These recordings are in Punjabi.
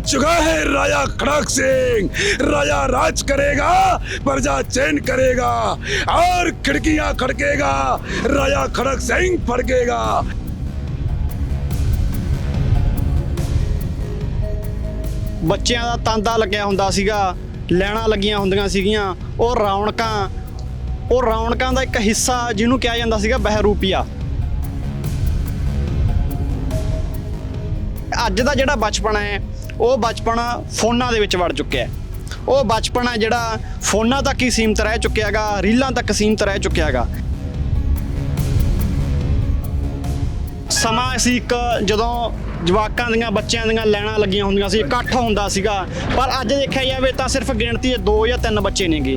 चुका है राजा खड़क सिंह राजा राज करेगा प्रजा चैन करेगा और खिड़कियां खड़केगा राजा खड़क सिंह फड़केगा ਬੱਚਿਆਂ ਦਾ ਤਾਂਦਾ ਲੱਗਿਆ ਹੁੰਦਾ ਸੀਗਾ ਲੈਣਾ ਲੱਗੀਆਂ ਹੁੰਦੀਆਂ ਸੀਗੀਆਂ ਉਹ ਰੌਣਕਾਂ ਉਹ ਰੌਣਕਾਂ ਦਾ ਇੱਕ ਹਿੱਸਾ ਜਿਹਨੂੰ ਕਿਹਾ ਜਾਂਦਾ ਸੀਗਾ ਬਹਿਰੂਪੀਆ ਅੱਜ ਦਾ ਜਿਹੜਾ ਬਚਪਨ ਹੈ, ਉਹ ਬਚਪਨ ਫੋਨਾਂ ਦੇ ਵਿੱਚ ਵੜ ਚੁੱਕਿਆ ਹੈ। ਉਹ ਬਚਪਨ ਹੈ ਜਿਹੜਾ ਫੋਨਾਂ ਤੱਕ ਹੀ ਸੀਮਤ ਰਹਿ ਚੁੱਕਿਆ ਹੈਗਾ, ਰੀਲਾਂ ਤੱਕ ਸੀਮਤ ਰਹਿ ਚੁੱਕਿਆ ਹੈਗਾ। ਸਮਾਂ ਸੀ ਇੱਕ ਜਦੋਂ ਜਵਾਕਾਂ ਦੀਆਂ, ਬੱਚਿਆਂ ਦੀਆਂ ਲੈਣਾ ਲੱਗੀਆਂ ਹੁੰਦੀਆਂ ਸੀ, ਇਕੱਠ ਹੁੰਦਾ ਸੀਗਾ। ਪਰ ਅੱਜ ਦੇਖਿਆ ਜਾਵੇ ਤਾਂ ਸਿਰਫ ਗਿਣਤੀ ਦੇ ਦੋ ਜਾਂ ਤਿੰਨ ਬੱਚੇ ਨੇਗੇ।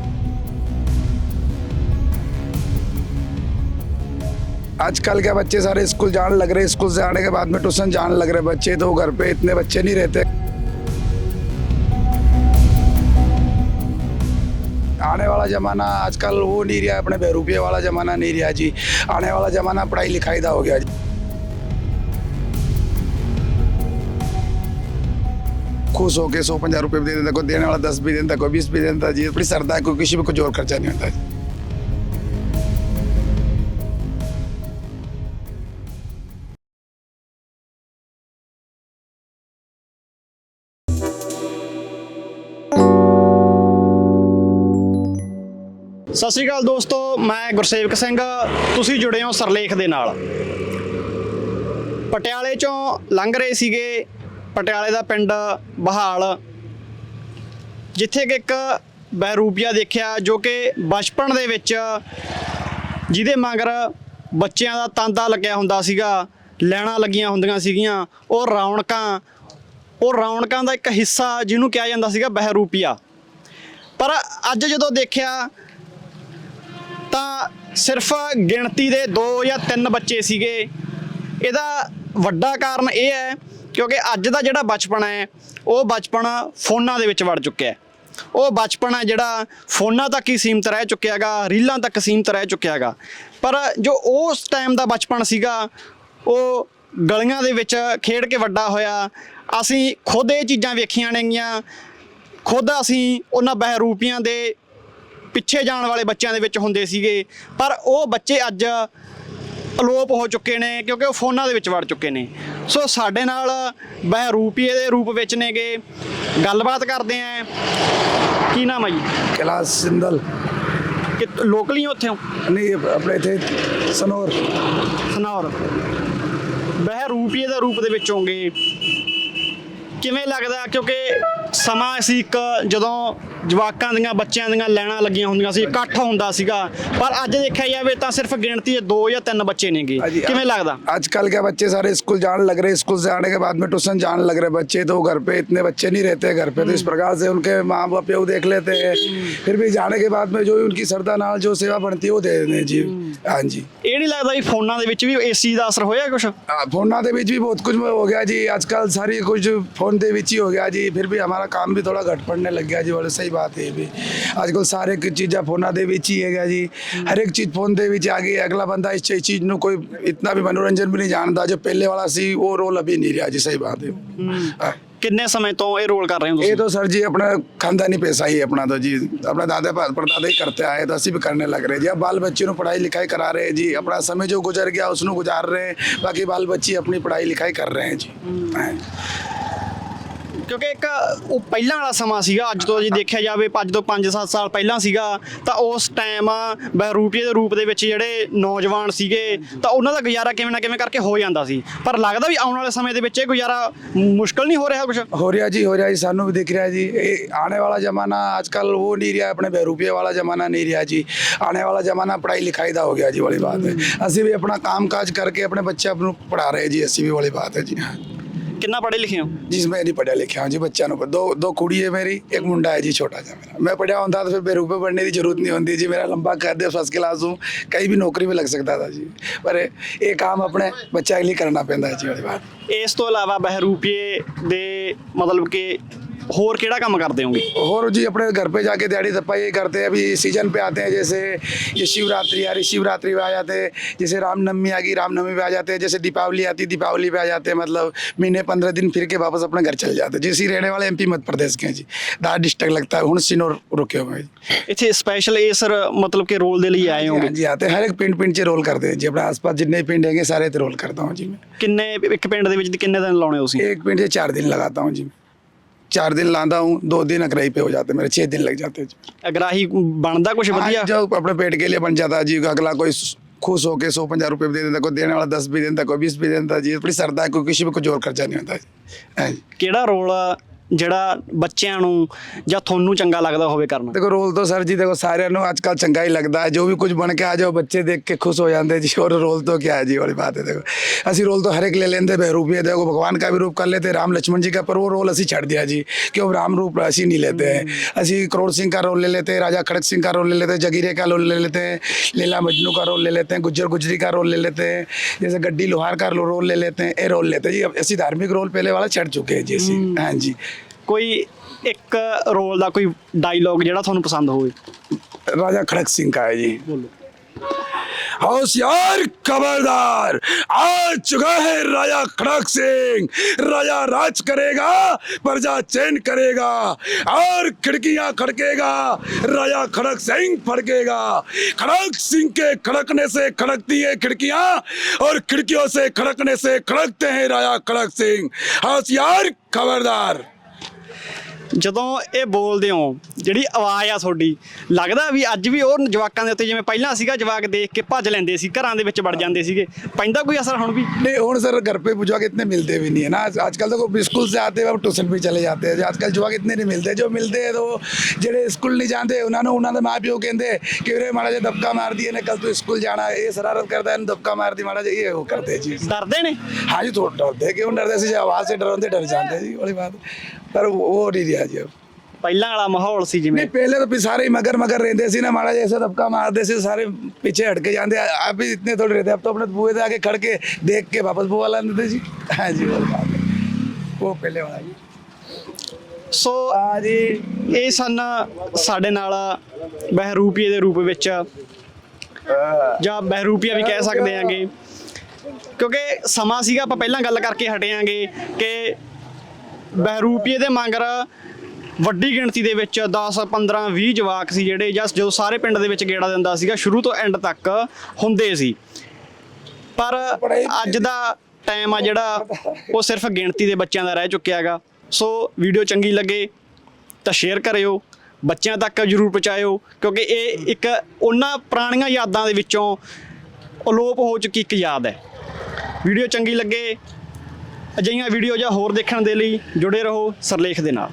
आजकल के बच्चे सारे स्कूल जाने लग रहे स्कूल से आने के बाद में ट्यूशन जाने लग रहे बच्चे तो घर पे इतने बच्चे नहीं रहते। आने वाला जमाना आजकल वो नहीं रहा, अपने बहरूपिये वाला जमाना नहीं रहा जी। आने वाला जमाना पढ़ाई लिखाई का हो गया जी। खुश होके सौ पंजा रुपये भी दे देता, कोई देने वाला दस भी देता, कोई बीस भी देता जी। अपनी सरदा है, कोई किसी में कुछ और खर्चा नहीं होता जी। ਸਤਿ ਸ਼੍ਰੀ ਅਕਾਲ ਦੋਸਤੋ, ਮੈਂ ਗੁਰਸੇਵਕ ਸਿੰਘ। ਤੁਸੀਂ ਜੁੜੇ ਹੋ ਸਰਲੇਖ ਦੇ ਨਾਲ। ਪਟਿਆਲੇ ਚੋਂ ਲੰਘ ਰਹੇ ਸੀਗੇ। ਪਟਿਆਲੇ ਦਾ ਪਿੰਡ ਬਹਾਲ। ਜਿੱਥੇ ਕਿ ਇੱਕ ਬਹਿਰੂਪੀਆ ਦੇਖਿਆ, ਜੋ ਕਿ ਬਚਪਨ ਦੇ ਵਿੱਚ ਜਿਹਦੇ ਮਗਰ ਬੱਚਿਆਂ ਦਾ ਤਾਂਦਾ ਲੱਗਿਆ ਹੁੰਦਾ ਸੀਗਾ, ਲੈਣਾ ਲੱਗੀਆਂ ਹੁੰਦੀਆਂ ਸੀਗੀਆਂ। ਉਹ ਰੌਣਕਾਂ ਉਹ ਰੌਣਕਾਂ ਦਾ ਇੱਕ ਹਿੱਸਾ ਜਿਹਨੂੰ ਕਿਹਾ ਜਾਂਦਾ ਸੀਗਾ ਬਹਿਰੂਪੀਆ। ਪਰ ਅੱਜ ਜਦੋਂ ਦੇਖਿਆ ਤਾਂ ਸਿਰਫ ਗਿਣਤੀ ਦੇ 2 ਜਾਂ 3 ਬੱਚੇ ਸੀਗੇ। ਇਹਦਾ ਵੱਡਾ ਕਾਰਨ ਇਹ ਹੈ ਕਿਉਂਕਿ ਅੱਜ ਦਾ ਜਿਹੜਾ ਬਚਪਨ ਹੈ, ਉਹ ਬਚਪਨ ਫੋਨਾਂ ਦੇ ਵਿੱਚ ਵੜ ਚੁੱਕਿਆ ਹੈ। ਉਹ ਬਚਪਨ ਹੈ ਜਿਹੜਾ ਫੋਨਾਂ ਤੱਕ ਹੀ ਸੀਮਤ ਰਹਿ ਚੁੱਕਿਆ ਹੈਗਾ, ਰੀਲਾਂ ਤੱਕ ਸੀਮਤ ਰਹਿ ਚੁੱਕਿਆ ਹੈਗਾ। ਪਰ ਜੋ ਉਸ ਟਾਈਮ ਦਾ ਬਚਪਨ ਸੀਗਾ, ਉਹ ਗਲੀਆਂ ਦੇ ਵਿੱਚ ਖੇਡ ਕੇ ਵੱਡਾ ਹੋਇਆ। ਅਸੀਂ ਖੁਦ ਇਹ ਚੀਜ਼ਾਂ ਵੇਖੀਆਂ ਨੇਗੀਆਂ। ਖੁਦ ਅਸੀਂ ਉਹਨਾਂ ਬਹਿਰੂਪੀਆਂ ਦੇ ਪਿੱਛੇ ਜਾਣ ਵਾਲੇ ਬੱਚਿਆਂ ਦੇ ਵਿੱਚ ਹੁੰਦੇ ਸੀਗੇ। ਪਰ ਉਹ ਬੱਚੇ ਅੱਜ ਅਲੋਪ ਹੋ ਚੁੱਕੇ ਨੇ ਕਿਉਂਕਿ ਉਹ ਫੋਨਾਂ ਦੇ ਵਿੱਚ ਵੜ ਚੁੱਕੇ ਨੇ। ਸੋ ਸਾਡੇ ਨਾਲ ਬਹਿ ਰੂਪੀਏ ਦੇ ਰੂਪ ਵਿੱਚ ਨੇਗੇ। ਗੱਲਬਾਤ ਕਰਦੇ ਆਂ। ਕੀ ਨਾਮ ਹੈ ਜੀ? ਕਲਾਸ ਸਿੰਦਲ। ਕਿ ਲੋਕਲ ਹੀ ਹੋ ਉੱਥੇ ਹੋ? ਨਹੀਂ ਆਪਣੇ ਇੱਥੇ ਸਨੌਰ। ਸਨੌਰ। ਬਹਿ ਰੂਪੀਏ ਦੇ ਰੂਪ ਦੇ ਵਿੱਚ ਹੋਗੇ। ਕਿਵੇਂ ਲੱਗਦਾ? ਕਿਉਂਕਿ ਸਮਾਂ ਸੀ ਇੱਕ ਜਦੋਂ ਜਵਾਕਾਂ ਦੀਆਂ ਬੱਚਿਆਂ ਦੀਆਂ ਲੈਣਾ ਲੱਗੀਆਂ ਹੁੰਦੀਆਂ ਸੀ ਇਕੱਠ ਹੁੰਦਾ ਸੀਗਾ ਪਰ ਅੱਜ ਦੇਖਿਆ ਜਾਵੇ ਤਾਂ ਸਿਰਫ ਗਿਣਤੀ ਦੇ ਦੋ ਜਾਂ ਤਿੰਨ ਬੱਚੇ ਨੇਗੇ हाँ जी, ਕਿਵੇਂ ਲੱਗਦਾ आजकल के बच्चे सारे स्कूल जाने लग रहे स्कूल से आने के बाद में ट्यूशन जाने लग रहे बच्चे तो घर पे इतने बच्चे नहीं रहते घर पे तो इस प्रकार से उनके माँ बाप वो देख लेते हैं फिर भी जाने के बाद में जो उनकी श्रद्धा नाल जो सेवा बनती है वो दे देते हैं जी हाँ जी ਇਹ ਨਹੀਂ ਲੱਗਦਾ ਵੀ ਫੋਨਾਂ ਦੇ ਵਿੱਚ ਵੀ ਏਸੀ ਦਾ ਅਸਰ ਹੋਇਆ ਕੁਛ हाँ, फोना के बीच भी बहुत कुछ हो गया जी आजकल सारी कुछ फोन के बीच ही हो गया जी फिर भी हमारा ਕੰਮ काम भी थोड़ा घट पड़ने लग गया जी बोले सही बात है भी आजकल ਸਾਰੇ ਕਿ ਚੀਜ਼ਾਂ ਫੋਨਾਂ ਦੇ ਵਿੱਚ ਹੀ ਹੈਗਾ ਜੀ। ਹਰ ਇੱਕ ਚੀਜ਼ ਫੋਨ ਦੇ ਵਿੱਚ ਆ ਗਈ ਅਗਲਾ ਬੰਦਾ ਇਸ ਚੀਜ਼ ਨੂੰ ਕੋਈ ਇਤਨਾ ਵੀ ਮਨੋਰੰਜਨ ਵੀ ਨਹੀਂ ਜਾਣਦਾ ਜੋ ਪਹਿਲੇ ਵਾਲਾ ਸੀ ਉਹ ਰੋਲ ਅਭੀ ਨਹੀਂ ਰਿਹਾ ਜੀ ਸਹੀ ਬਾਤ ਹੈ। ਕਿੰਨੇ ਸਮੇਂ ਤੋਂ ਇਹ ਰੋਲ ਕਰ ਰਹੇ ਹੋ ਤੁਸੀਂ? ਇਹ ਤਾਂ ਸਰ ਜੀ ਆਪਣਾ ਖਾਨਦਾਨੀ ਪੈਸਾ ਹੀ ਆਪਣਾ ਤਾਂ ਜੀ। ਆਪਣਾ ਦਾਦਾ ਪਰਦਾਦਾ ਹੀ ਕਰਤੇ ਆਏ ਤਾਂ ਅਸੀਂ ਵੀ ਕਰਨ ਲੱਗ ਰਹੇ ਜੀ। ਆ ਬਾਲ ਬੱਚੇ ਨੂੰ ਪੜ੍ਹਾਈ ਲਿਖਾਈ ਕਰਾ ਰਹੇ ਜੀ। ਆਪਣਾ ਸਮੇਂ ਜੋ ਗੁਜ਼ਰ ਗਿਆ ਉਸ ਨੂੰ ਗੁਜ਼ਾਰ ਰਹੇ। ਬਾਕੀ ਬਾਲ ਬੱਚੀ ਆਪਣੀ ਪੜ੍ਹਾਈ ਲਿਖਾਈ ਕਰ ਰਹੇ ਜੀ। ਕਿਉਂਕਿ ਇੱਕ ਉਹ ਪਹਿਲਾਂ ਵਾਲਾ ਸਮਾਂ ਸੀਗਾ ਅੱਜ ਤੋਂ ਜੇ ਦੇਖਿਆ ਜਾਵੇ ਅੱਜ ਤੋਂ 5-7 ਸਾਲ ਪਹਿਲਾਂ ਸੀਗਾ ਤਾਂ ਉਸ ਟਾਈਮ ਬਹਿਰੂਪੀਏ ਦੇ ਰੂਪ ਦੇ ਵਿੱਚ ਜਿਹੜੇ ਨੌਜਵਾਨ ਸੀਗੇ ਤਾਂ ਉਹਨਾਂ ਦਾ ਗੁਜ਼ਾਰਾ ਕਿਵੇਂ ਨਾ ਕਿਵੇਂ ਕਰਕੇ ਹੋ ਜਾਂਦਾ ਸੀ। ਪਰ ਲੱਗਦਾ ਵੀ ਆਉਣ ਵਾਲੇ ਸਮੇਂ ਦੇ ਵਿੱਚ ਇਹ ਗੁਜ਼ਾਰਾ ਮੁਸ਼ਕਲ ਨਹੀਂ ਹੋ ਰਿਹਾ ਕੁਝ ਹੋ ਰਿਹਾ ਜੀ ਹੋ ਰਿਹਾ ਜੀ ਸਾਨੂੰ ਵੀ ਦਿਖ ਰਿਹਾ ਜੀ। ਇਹ ਆਉਣ ਵਾਲਾ ਜ਼ਮਾਨਾ ਅੱਜ ਕੱਲ ਉਹ ਨਹੀਂ ਰਿਹਾ ਆਪਣੇ ਬਹਿਰੂਪੀਏ ਵਾਲਾ ਜ਼ਮਾਨਾ ਨਹੀਂ ਰਿਹਾ ਜੀ। ਆਉਣੇ ਵਾਲਾ ਜ਼ਮਾਨਾ ਪੜਾਈ ਲਿਖਾਈ ਦਾ ਹੋ ਗਿਆ ਜੀ ਵਾਲੀ ਬਾਤ ਹੈ। ਅਸੀਂ ਵੀ ਆਪਣਾ ਕੰਮ ਕਾਜ ਕਰਕੇ ਆਪਣੇ ਬੱਚਿਆਂ ਨੂੰ ਪੜਾ ਰਹੇ ਜੀ ਅਸੀਂ ਵੀ ਵਾਲੀ ਬਾਤ ਹੈ ਜੀ ਹਾਂ। ਕਿੰਨਾ ਪੜ੍ਹੇ ਲਿਖੇ ਹੋ? ਜੀ ਮੈਂ ਨਹੀਂ ਪੜ੍ਹਿਆ ਲਿਖਿਆ ਹਾਂ ਜੀ ਬੱਚਿਆਂ ਨੂੰ ਦੋ ਦੋ ਕੁੜੀ ਹੈ ਮੇਰੀ ਇੱਕ ਮੁੰਡਾ ਹੈ ਜੀ ਛੋਟਾ ਜਿਹਾ ਮੇਰਾ। ਮੈਂ ਪੜ੍ਹਿਆ ਹੁੰਦਾ ਤਾਂ ਫਿਰ ਬੇਰੂਪੇ ਪੜਨੇ ਦੀ ਜ਼ਰੂਰਤ ਨਹੀਂ ਹੁੰਦੀ ਜੀ ਮੇਰਾ ਲੰਬਾ ਕਰ ਦੇ ਫਸਟ ਕਲਾਸ ਨੂੰ ਕਈ ਵੀ ਨੌਕਰੀ ਵੀ ਲੱਗ ਸਕਦਾ ਥਾ ਜੀ। ਪਰ ਇਹ ਕੰਮ ਆਪਣੇ ਬੱਚਿਆਂ ਲਈ ਕਰਨਾ ਪੈਂਦਾ ਹੈ ਜੀ ਵਾਲੀ ਬਾਤ ਇਸ ਤੋਂ ਇਲਾਵਾ ਬਹਿਰੂਪੀਏ ਦੇ ਮਤਲਬ ਕਿ ਹੋਰ ਕਿਹੜਾ ਕੰਮ ਕਰਦੇ ਹੋਗੇ और जी अपने घर पे जाके दिहाड़ी धप्पा ये करते हैं अभी सीजन पे आते हैं जैसे ये शिवरात्रि आ रही शिवरात्रि पे आ जाते हैं जैसे रामनवमी आ गई रामनवमी पे आ जाते हैं जैसे दीपावली आती दीपावली पे आ जाते हैं मतलब महीने पंद्रह दिन फिर के वापस अपने घर चले जाते हैं जिस रहने वाले एमपी मध्य प्रदेश के हैं जी दार डिस्ट्रिक्ट लगता है हूँ सिनोर रुके हुए हैं जी ਇੱਥੇ ਸਪੈਸ਼ਲ ਇਹ ਸਰ ਮਤਲਬ ਕਿ ਰੋਲ ਦੇ ਲਈ ਆਏ हाँ ਹੋਗੇ जी आते हैं हर एक पिंड पिंड से रोल करते हैं जी अपने आसपास जितने पिंड हैंगे सारे ते रोल करता हूँ जी मैं ਕਿੰਨੇ ਇੱਕ ਪਿੰਡ ਦੇ ਵਿੱਚ ਕਿੰਨੇ ਦਿਨ ਲਾਉਣੇ ਤੁਸੀਂ एक पिंड से चार दिन लगाता हूँ जी मैं चार दिन लाता हूँ दो दिन अकराई पे हो जाते हैं मेरे छः दिन लग जाते हैं जी ਅਗਰਾਹੀ ਬਣਦਾ कुछ ਵਧੀਆ हाँ, जो अपने पेट के लिए बन जाता है जी अगला कोई खुश होके सौ पंजा रुपये भी दे देता कोई देने वाला दस भी देता कोई बीस भी देता जी अपनी सरदा है कोई किसी में कुछ और खर्चा नहीं होता जी हाँ जी ਕਿਹੜਾ ਰੋਲ ਜਿਹੜਾ ਬੱਚਿਆਂ ਨੂੰ ਜਾਂ ਤੁਹਾਨੂੰ ਚੰਗਾ ਲੱਗਦਾ ਹੋਵੇ ਕਰਨਾ ਦੇਖੋ ਰੋਲ ਤੋਂ ਸਰ ਜੀ ਦੇਖੋ ਸਾਰਿਆਂ ਨੂੰ ਅੱਜ ਕੱਲ ਚੰਗਾ ਹੀ ਲੱਗਦਾ ਹੈ ਜੋ ਵੀ ਕੁਝ ਬਣ ਕੇ ਆ ਜਾਓ ਬੱਚੇ ਦੇਖ ਕੇ ਖੁਸ਼ ਹੋ ਜਾਂਦੇ ਜੀ और रोल तो क्या है जी वाली बात है देखो असि रोल तो हर एक ले लेते बहरूपी है देखो भगवान का भी रूप कर लेते राम लक्ष्मण जी का पर वो रोल असि छड़ दिया जी क्यों राम रूप असी नहीं लेते हैं असी करोड़ सिंह का रोल ले लेते हैं राजा खड़क सिंह का रोल ले लेते हैं जगीरे का रोल ले लेते हैं लीला मजनू का रोल ले लेते हैं गुज्जर गुजरी का रोल ले लेते हैं जैसे गड्डी लोहार का रोल ले लेते हैं ये रोल लेते हैं जी अब ऐसी धार्मिक रोल पहले वाला छड़ चुके हैं जी हाँ जी ਕੋਈ ਇੱਕ ਰੋਲ ਦਾ ਕੋਈ ਡਾਇਲੌਗ ਜਿਹੜਾ ਤੁਹਾਨੂੰ ਪਸੰਦ ਹੋਵੇ राजा खड़क सिंह का है जी ਬੋਲੋ होशियार खबरदार आ चुका है राजा खड़क सिंह राजा राज करेगा प्रजा चैन करेगा और खिड़कियां खड़केगा राजा खड़क सिंह फड़केगा खड़क सिंह के खड़कने से खड़कती है खिड़कियां और खिड़कियों से खड़कने से खड़कते हैं राजा खड़क सिंह होशियार खबरदार ਜਦੋਂ ਇਹ ਬੋਲਦੇ ਹੋ ਜਿਹੜੀ ਆਵਾਜ਼ ਆ ਤੁਹਾਡੀ ਲੱਗਦਾ ਵੀ ਅੱਜ ਵੀ ਉਹ ਜਵਾਕਾਂ ਦੇ ਉੱਤੇ ਜਿਵੇਂ ਪਹਿਲਾਂ ਸੀਗਾ ਜਵਾਕ ਦੇਖ ਕੇ ਭੱਜ ਲੈਂਦੇ ਸੀ ਘਰਾਂ ਦੇ ਵਿੱਚ ਵੜ ਜਾਂਦੇ ਸੀਗੇ ਪੈਂਦਾ ਕੋਈ ਅਸਰ ਹੁਣ ਵੀ नहीं और सर घर पे जुआ के इतने मिलते भी नहीं है ना आज- आजकल तो कोई स्कूल से आते हैं ट्यूशन भी चले जाते हैं आजकल जुआ के इतने नहीं मिलते जो मिलते हैं तो वो ਜਿਹੜੇ ਸਕੂਲ ਨਹੀਂ ਜਾਂਦੇ ਉਹਨਾਂ ਨੂੰ ਉਹਨਾਂ ਦੇ ਮਾਪਿਓ ਕਹਿੰਦੇ ਕਿ ਵੀਰੇ ਮਾੜਾ ਜਿਹਾ ਦਬਕਾ ਮਾਰ ਦਈਏ ਨੇ ਕੱਲ ਤੂੰ ਸਕੂਲ ਜਾਣਾ ਹੈ। ਇਹ ਸ਼ਰਾਰਤ ਕਰਦਾ ਹੈ ਇਹਨੂੰ ਦਬਕਾ ਮਾਰ ਦੀ ਮਾੜਾ ਜਿਹਾ ਇਹ ਉਹ ਕਰਦੇ ਜੀ ਡਰਦੇ ਨੇ हाँ जी थोड़ा डरते क्यों डरते ਸੀ आवाज से डरते डर जाते जी वाली बात पर वो वो नहीं रहा ਗਿਆ ਜੀ ਪਹਿਲਾਂ ਵਾਲਾ ਮਾਹੌਲ ਸੀ ਜਿਵੇਂ। ਨਹੀਂ ਪਹਿਲੇ ਤਾਂ ਸਾਰੇ ਮਗਰ ਮਗਰ ਰਹਿੰਦੇ ਸੀ ਨਾ ਮਾੜਾ ਜਿਹਾ ਦਬਕਾ ਮਾਰਦੇ ਸੀ ਸਾਰੇ ਪਿੱਛੇ ਹਟ ਕੇ ਜਾਂਦੇ ਆ। ਵੀ ਇਤਨੇ ਥੋੜੇ ਰਹਿੰਦੇ ਅਬ ਤਾਂ ਆਪਣੇ ਬੂਏ ਦੇ ਆ ਖੜ ਕੇ ਦੇਖ ਕੇ ਵਾਪਸ ਬੂਆ ਲਾਉਂਦੇ ਸੀ। ਹਾਂਜੀ ਉਹ ਪਹਿਲੇ ਵਾਲਾ ਜੀ। ਸੋ ਆ ਜੀ। ਇਹ ਸਨ ਸਾਡੇ ਨਾਲ ਬਹਿਰੂਪੀਏ ਦੇ ਰੂਪ ਵਿੱਚ। ਜਾਂ ਬਹਿਰੂਪੀਆ ਵੀ ਕਹਿ ਸਕਦੇ ਆਂਗੇ ਕਿਉਂਕਿ ਸਮਾਂ ਸੀਗਾ ਆਪਾਂ ਪਹਿਲਾਂ ਗੱਲ ਕਰਕੇ ਹਟਿਆਂਗੇ ਕਿ ਬਹਿਰੂਪੀਏ ਦੇ ਮੰਗਰ ਵੱਡੀ ਗਿਣਤੀ ਦੇ ਵਿੱਚ 10 15 20 ਜਵਾਕ ਸੀ ਜਿਹੜੇ ਜਾਂ ਜੋ ਸਾਰੇ ਪਿੰਡ ਦੇ ਵਿੱਚ ਗੇੜਾ ਦਿੰਦਾ ਸੀਗਾ ਸ਼ੁਰੂ ਤੋਂ ਐਂਡ ਤੱਕ ਹੁੰਦੇ ਸੀ। ਪਰ ਅੱਜ ਦਾ ਟਾਈਮ ਆ ਜਿਹੜਾ ਉਹ ਸਿਰਫ ਗਿਣਤੀ ਦੇ ਬੱਚਿਆਂ ਦਾ ਰਹਿ ਚੁੱਕਿਆ ਹੈਗਾ। ਸੋ ਵੀਡੀਓ ਚੰਗੀ ਲੱਗੇ ਤਾਂ ਸ਼ੇਅਰ ਕਰਿਓ ਬੱਚਿਆਂ ਤੱਕ ਜਰੂਰ ਪਹੁੰਚਾਇਓ ਕਿਉਂਕਿ ਇਹ ਇੱਕ ਉਹਨਾਂ ਪੁਰਾਣੀਆਂ ਯਾਦਾਂ ਦੇ ਵਿੱਚੋਂ ਅਲੋਪ ਹੋ ਚੁੱਕੀ ਇੱਕ ਯਾਦ ਹੈ। ਵੀਡੀਓ ਚੰਗੀ ਲੱਗੇ ਅਜਿਹੀਆਂ ਵੀਡੀਓ ਜਾਂ ਹੋਰ ਦੇਖਣ ਦੇ ਲਈ ਜੁੜੇ ਰਹੋ ਸਰਲੇਖ ਦੇ ਨਾਲ।